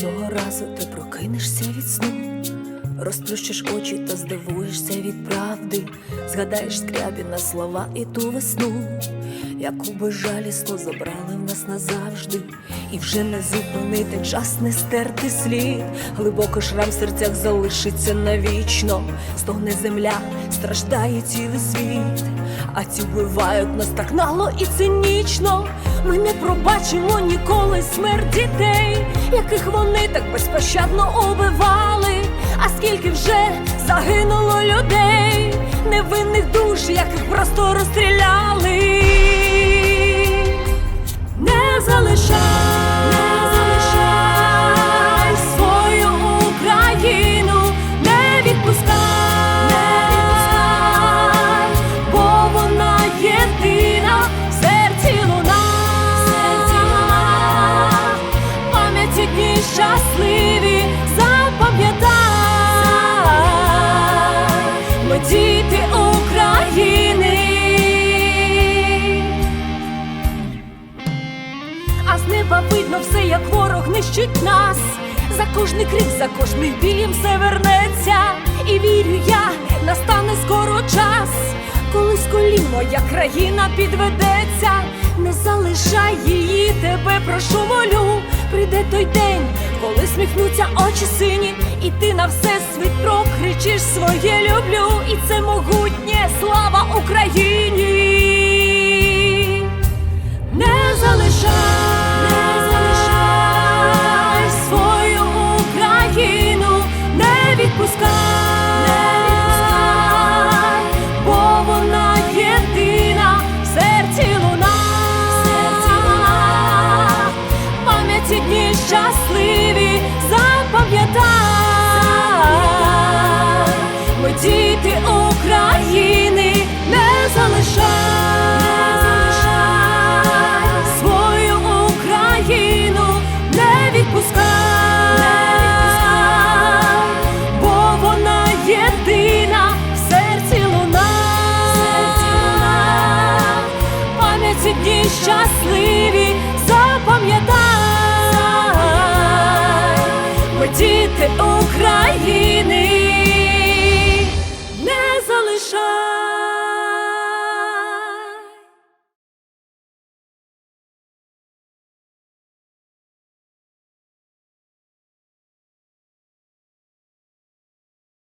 Одного разу ти прокинешся від сну, розплющиш очі та здивуєшся від правди, згадаєш скрябіна слова і ту весну, яку безжалісно забрали в нас назавжди, і вже не зупинити час не стерти слід. Глибоко шрам в серцях залишиться навічно, стогне земля, страждає цілий світ, а ці вбивають нас так нагло і цинічно. Ми не пробачимо ніколи смерть дітей, яких вони так безпощадно убивали. А скільки вже загинуло людей, невинних душ, яких просто розстріляли. Видно все, як ворог нищить нас. За кожний крик, за кожний біль все вернеться. І вірю я, настане скоро час, коли з колін моя країна підведеться. Не залишай її, тебе прошу молю. Прийде той день, коли сміхнуться очі сині, і ти на все світ прокричиш своє люблю, і це могутнє слава Україні. щасливі, запам'ятай, ми діти України не залишай свою Україну не відпускай, бо вона єдина в серці луна, пам'яті дні щасливі. України.